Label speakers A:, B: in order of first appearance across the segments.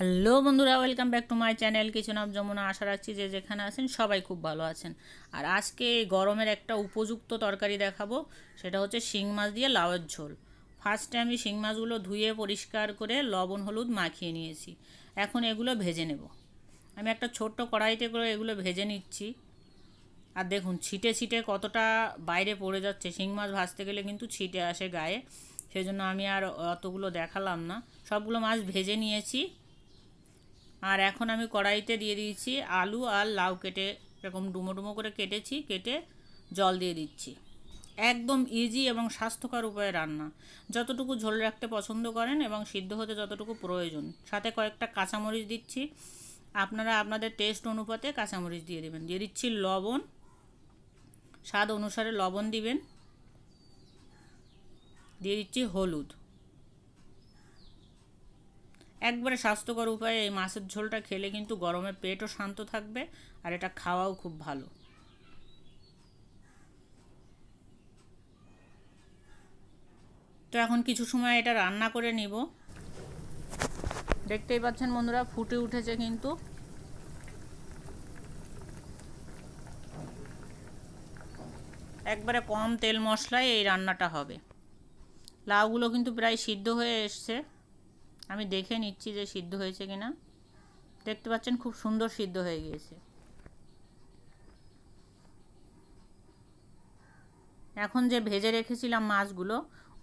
A: Hello বন্ধুরা, welcome back to my channel কিছু নাম যমুনা। আশা রাখছি যে যেখানে আছেন সবাই খুব ভালো আছেন। আর আজকে এই গরমের একটা উপযুক্ত তরকারি দেখাবো, সেটা হচ্ছে শিং মাছ দিয়ে লাউয়ের ঝোল। ফার্স্টে আমি শিং মাছগুলো ধুয়ে পরিষ্কার করে লবণ, হলুদ মাখিয়ে নিয়েছি। এখন এগুলো ভেজে নেব। আমি একটা ছোট্ট কড়াইতে করে এগুলো ভেজে নিচ্ছি। আর দেখুন, ছিটে ছিটে কতটা বাইরে পড়ে যাচ্ছে। শিং মাছ ভাজতে গেলে কিন্তু ছিটে আসে গায়ে। সেই জন্য আমি আর অতগুলো দেখালাম না। সবগুলো মাছ ভেজে নিয়েছি। আর এখন আমি কড়াইতে দিয়ে দিয়েছি আলু আর লাউ কেটে এরকম ডুমো ডুমো করে কেটেছি, কেটে জল দিয়ে দিচ্ছি। একদম ইজি এবং স্বাস্থ্যকর উপায়ে রান্না। যতটুকু ঝোল রাখতে পছন্দ করেন এবং সিদ্ধ হতে যতটুকু প্রয়োজন। সাথে কয়েকটা কাঁচামরিচ দিচ্ছি। আপনারা আপনাদের টেস্ট অনুপাতে কাঁচামরিচ দিয়ে দেবেন। দিয়ে দিচ্ছি লবণ। স্বাদ অনুসারে লবণ দিবেন। দিয়ে দিচ্ছি হলুদ। একবারে স্বাস্থ্যকর উপায়ে এই মাছের ঝোলটা খেলে কিন্তু গরমে পেটও শান্ত থাকবে আর এটা খাওয়াও খুব ভালো। তো এখন কিছু সময় এটা রান্না করে নিব। দেখতেই পাচ্ছেন বন্ধুরা, ফুটে উঠেছে কিন্তু। একবারে কম তেল মশলায় এই রান্নাটা হবে। লাউগুলো কিন্তু প্রায় সিদ্ধ হয়ে এসছে। আমি দেখে নিচ্ছি যে সিদ্ধ হয়েছে কি না দেখতে পাচ্ছেন খুব সুন্দর সিদ্ধ হয়ে গিয়েছে। এখন যে ভেজে রেখেছিলাম মাছগুলো,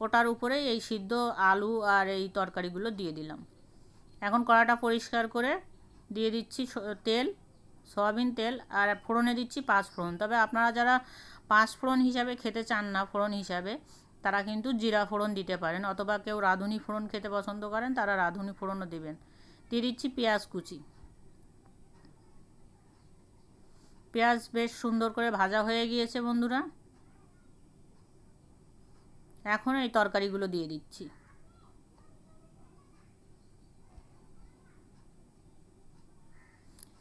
A: ওটার উপরেই এই সিদ্ধ আলু আর এই তরকারিগুলো দিয়ে দিলাম। এখন কড়াটা পরিষ্কার করে দিয়ে দিচ্ছি তেল, সয়াবিন তেল, আর ফোড়নে দিচ্ছি পাঁচ ফোড়ন তবে আপনারা যারা পাঁচ ফোড়ন হিসাবে খেতে চান না, ফোড়ন হিসাবে তারা কিন্তু জিরা ফোড়ন দিতে পারেন অথবা কেউ রাঁধুনি ফোড়ন খেতে পছন্দ করেন, তারা রাঁধুনি ফোড়নও দেবেন। দিয়ে দিচ্ছি পেঁয়াজ কুচি। পেঁয়াজ বেশ সুন্দর করে ভাজা হয়ে গিয়েছে বন্ধুরা। এখন এই তরকারিগুলো দিয়ে দিচ্ছি।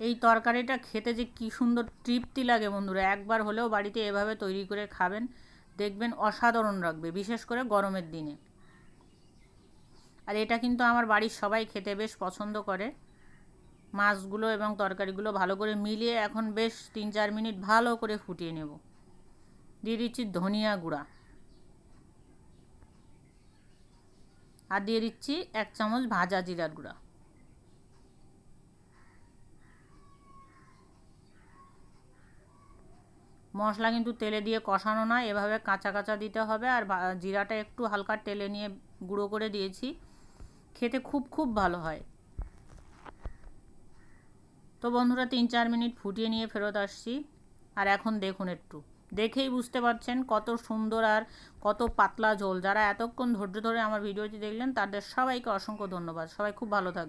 A: এই তরকারিটা খেতে যে কি সুন্দর তৃপ্তি লাগে বন্ধুরা, একবার হলেও বাড়িতে এভাবে তৈরি করে খাবেন। দেখবেন অসাধারণ রাখবে, বিশেষ করে গরমের দিনে। আর এটা কিন্তু আমার বাড়ির সবাই খেতে বেশ পছন্দ করে। মাছগুলো এবং তরকারিগুলো ভালো করে মিলিয়ে এখন বেশ তিন চার মিনিট ভালো করে ফুটিয়ে নেব। দিয়ে দিচ্ছি ধনিয়া গুঁড়া। আর দিয়ে দিচ্ছি এক চামচ ভাজা জিরার গুঁড়া। মশলা কিন্তু তেলে দিয়ে কষানো না এভাবে কাঁচা কাঁচা দিতে হবে। আর জিরাটা একটু হালকা তেলে নিয়ে গুঁড়ো করে দিয়েছি। খেতে খুব খুব ভালো হয়। তো বন্ধুরা, তিন চার মিনিট ফুটিয়ে নিয়ে ফেরত আসছি। আর এখন দেখুন একটু। দেখেই বুঝতে পারছেন কত সুন্দর আর কত পাতলা ঝোল। যারা এতক্ষণ ধৈর্য ধরে আমার ভিডিওটি দেখলেন, তাদের সবাইকে অসংখ্য ধন্যবাদ। সবাই খুব ভালো থাকবে